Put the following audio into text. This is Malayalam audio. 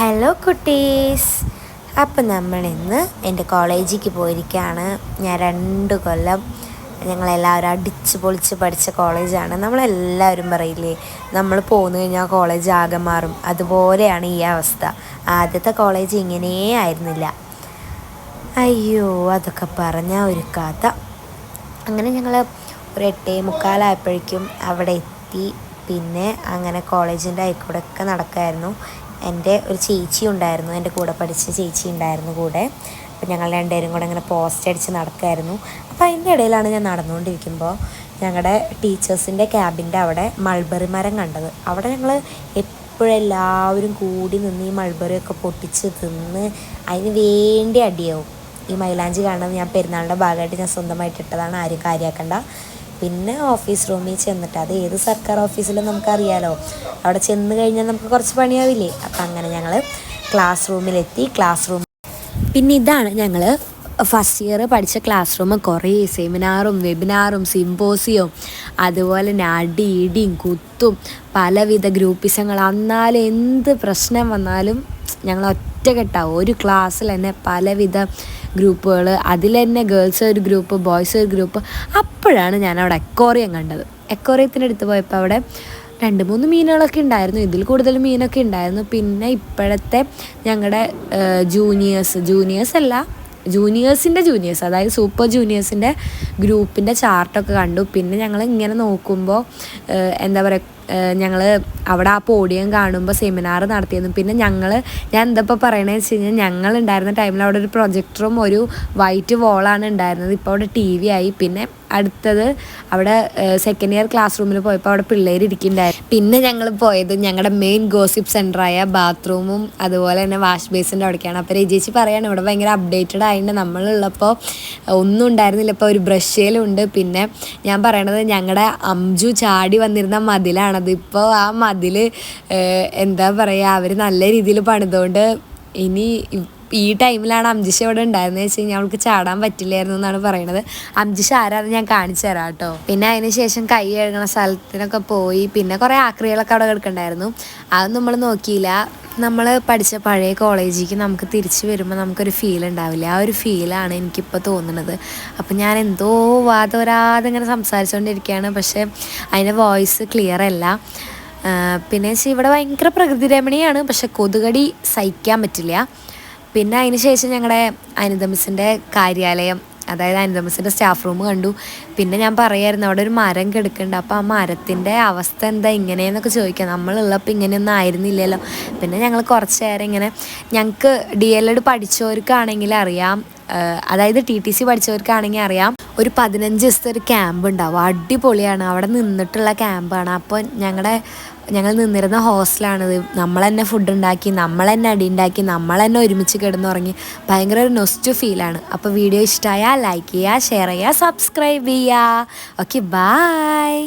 ഹലോ കുട്ടീസ്. അപ്പം നമ്മൾ ഇന്ന് എന്റെ കോളേജിലേക്ക് പോയിരിക്കുകയാണ് ഞാൻ രണ്ട് കൊല്ലം ഞങ്ങളെല്ലാവരും അടിച്ച് പൊളിച്ച് പഠിച്ച കോളേജാണ്. നമ്മളെല്ലാവരും പറയില്ലേ നമ്മൾ പോന്നു കഴിഞ്ഞാൽ കോളേജ് ആകെ മാറും. അതുപോലെയാണ് ഈ അവസ്ഥ. ആദ്യത്തെ കോളേജ് ഇങ്ങനേ ആയിരുന്നില്ല. അയ്യോ അതൊക്കെ പറഞ്ഞ ഒരു കഥ. അങ്ങനെ ഞങ്ങൾ ഒരു എട്ടേ മുക്കാലായപ്പോഴേക്കും അവിടെ എത്തി. പിന്നെ അങ്ങനെ കോളേജിന്റെ ഒക്കെ നടക്കായിരുന്നു. എന്റെ ഒരു ചേച്ചി ഉണ്ടായിരുന്നു എന്റെ കൂടെ പഠിച്ച ചേച്ചി ഉണ്ടായിരുന്നു കൂടെ. അപ്പം ഞങ്ങൾ രണ്ടുപേരും കൂടെ ഇങ്ങനെ പോസ്റ്റ് അടിച്ച് നടക്കുമായിരുന്നു അപ്പോൾ അതിന്റെ ഇടയിലാണ് ഞാൻ നടന്നുകൊണ്ടിരിക്കുമ്പോൾ ഞങ്ങളുടെ ടീച്ചേഴ്സിന്റെ ക്യാബിന്റെ അവിടെ മൾബറി മരം കണ്ടത്. അവിടെ ഞങ്ങൾ എപ്പോഴും എല്ലാവരും കൂടി നിന്ന് ഈ മൾബറിയൊക്കെ പൊട്ടിച്ച് തിന്ന് അതിന് വേണ്ടി അടിയാവും. ഈ മൈലാഞ്ചി കാണുന്നത് ഞാൻ പെരുന്നാളിന്റെ ഭാഗമായിട്ട് ഞാൻ സ്വന്തമായിട്ട് ഇട്ടതാണ് ആരും കാര്യമാക്കണ്ട. പിന്നെ ഓഫീസ് റൂമിൽ ചെന്നിട്ട് അത് ഏത് സർക്കാർ ഓഫീസിലും നമുക്കറിയാലോ. അവിടെ ചെന്ന് കഴിഞ്ഞാൽ നമുക്ക് കുറച്ച് പണിയാവില്ലേ? അപ്പം അങ്ങനെ ഞങ്ങൾ ക്ലാസ് റൂമിലെത്തി ക്ലാസ് റൂം പിന്നെ ഇതാണ് ഞങ്ങൾ ഫസ്റ്റ് ഇയർ പഠിച്ച ക്ലാസ് റൂം കുറേ സെമിനാറും വെബിനാറും സിമ്പോസിയവും അതുപോലെ തന്നെ അടി ഇടിയും കുത്തും പലവിധ ഗ്രൂപ്പിസങ്ങൾ അന്നാലും എന്ത് പ്രശ്നം വന്നാലും ഞങ്ങൾ ഒറ്റക്കെട്ടാവും. ഒരു ക്ലാസ്സിൽ തന്നെ പലവിധ ഗ്രൂപ്പുകൾ അതിൽ തന്നെ ഗേൾസ് ഒരു ഗ്രൂപ്പ് ബോയ്സ് ഒരു ഗ്രൂപ്പ് അപ്പോഴാണ് ഞാൻ അവിടെ എക്കോറിയം കണ്ടത്. എക്കോറിയത്തിന്റെ അടുത്ത് പോയപ്പോൾ അവിടെ രണ്ട് മൂന്ന് മീനുകളൊക്കെ ഉണ്ടായിരുന്നു. ഇതിൽ കൂടുതൽ മീനൊക്കെ ഉണ്ടായിരുന്നു. പിന്നെ ഇപ്പോഴത്തെ ഞങ്ങളുടെ ജൂനിയേഴ്സ് ജൂനിയേഴ്സ് അല്ല ജൂനിയേഴ്സിന്റെ ജൂനിയേഴ്സ് അതായത് സൂപ്പർ ജൂനിയേഴ്സിന്റെ ഗ്രൂപ്പിന്റെ ചാർട്ടൊക്കെ കണ്ടു. പിന്നെ ഞങ്ങൾ ഇങ്ങനെ നോക്കുമ്പോൾ എന്താ പറയുക ഞങ്ങൾ അവിടെ ആ പോഡിയം കാണുമ്പോൾ സെമിനാർ നടത്തിയിരുന്നു. പിന്നെ ഞങ്ങൾ ഞാൻ എന്താ ഇപ്പോൾ വെച്ച് കഴിഞ്ഞാൽ ഞങ്ങൾ ഉണ്ടായിരുന്ന ടൈമിൽ അവിടെ ഒരു പ്രൊജക്ടറും ഒരു വൈറ്റ് വോളാണ് ഉണ്ടായിരുന്നത്. ഇപ്പോൾ അവിടെ ടി വി ആയി. പിന്നെ അടുത്തത് അവിടെ സെക്കൻഡ് ഇയർ ക്ലാസ് റൂമിൽ പോയപ്പോൾ അവിടെ പിള്ളേർ ഇരിക്കുന്നുണ്ടായിരുന്നു. പിന്നെ ഞങ്ങൾ പോയത് ഞങ്ങളുടെ മെയിൻ ഗോസിപ്പ് സെന്ററായ ബാത്റൂമും അതുപോലെ തന്നെ വാഷ് ബേസിന്റെ അവിടേക്കാണ്. അപ്പോൾ രജിച്ചു പറയാണ് ഇവിടെ ഭയങ്കര അപ്ഡേറ്റഡ് ആയിട്ട് നമ്മളുള്ളപ്പോൾ ഒന്നും ഉണ്ടായിരുന്നില്ല. ഇപ്പോൾ ഒരു ബ്രഷേലുണ്ട് പിന്നെ ഞാൻ പറയണത് ഞങ്ങളുടെ അംജു ചാടി വന്നിരുന്ന മതിലാണത് ഇപ്പോൾ ആ മതിൽ എന്താ പറയുക അവർ നല്ല രീതിയിൽ പണിതുകൊണ്ട് ഇനി ഈ ടൈമിലാണ് അംജിഷ ഇവിടെ ഉണ്ടായിരുന്നത് വെച്ച് കഴിഞ്ഞാൽ അവൾക്ക് ചാടാൻ പറ്റില്ലായിരുന്നു എന്നാണ് പറയുന്നത് അംജിഷ ആരാന്ന് ഞാൻ കാണിച്ചു തരാം കേട്ടോ. പിന്നെ അതിന് ശേഷം കൈ കഴുകണ സ്ഥലത്തിനൊക്കെ പോയി. പിന്നെ കുറേ ആക്രികളൊക്കെ അവിടെ കിടക്കണ്ടായിരുന്നു. അതൊന്നും നമ്മൾ നോക്കിയില്ല. നമ്മൾ പഠിച്ച പഴയ കോളേജിലേക്ക് നമുക്ക് തിരിച്ചു വരുമ്പോൾ നമുക്കൊരു ഫീൽ ഉണ്ടാവില്ല. ആ ഒരു ഫീലാണ് എനിക്കിപ്പോൾ തോന്നുന്നത് അപ്പം ഞാൻ എന്തോ വാതോരാതെ ഇങ്ങനെ സംസാരിച്ചുകൊണ്ടിരിക്കുകയാണ് പക്ഷേ അതിന്റെ വോയിസ് ക്ലിയർ അല്ല. പിന്നെ ഇവിടെ ഭയങ്കര പ്രകൃതി രമണീയാണ്. പക്ഷെ കൊതുകടി സഹിക്കാൻ പറ്റില്ല. പിന്നെ അതിന് ശേഷം ഞങ്ങളുടെ അനിതമിസിന്റെ കാര്യാലയം അതായത് അനിതമിസിന്റെ സ്റ്റാഫ് റൂം കണ്ടു. പിന്നെ ഞാൻ പറയായിരുന്നു അവിടെ ഒരു മരം കിടക്കുന്നുണ്ട് അപ്പോൾ ആ മരത്തിന്റെ അവസ്ഥ എന്താ ഇങ്ങനെയെന്നൊക്കെ ചോദിക്കാം. നമ്മളുള്ളപ്പോൾ ഇങ്ങനെയൊന്നും ആയിരുന്നില്ലല്ലോ. പിന്നെ ഞങ്ങൾ കുറച്ച് നേരം ഇങ്ങനെ ഞങ്ങൾക്ക് ഡി എൽ എഡ് പഠിച്ചവർക്കാണെങ്കിൽ അറിയാം അതായത് ടി ടി സി പഠിച്ചവർക്കാണെങ്കിൽ അറിയാം ഒരു പതിനഞ്ച് ദിവസത്തെ ഒരു ക്യാമ്പ് ഉണ്ടാവും. അടിപൊളിയാണ്. അവിടെ നിന്നിട്ടുള്ള ക്യാമ്പാണ് അപ്പോൾ ഞങ്ങളുടെ ഞങ്ങൾ നിന്നിരുന്ന ഹോസ്റ്റലാണിത്. നമ്മൾ തന്നെ ഫുഡ് ഉണ്ടാക്കി നമ്മൾ തന്നെ അടി ഉണ്ടാക്കി നമ്മൾ തന്നെ ഒരുമിച്ച് കിടന്നുറങ്ങി. ഭയങ്കര ഒരു നൊസ്റ്റു ഫീലാണ് അപ്പോൾ വീഡിയോ ഇഷ്ടമായാൽ ലൈക്ക് ചെയ്യുക ഷെയർ ചെയ്യുക സബ്സ്ക്രൈബ് ചെയ്യുക. Okay bye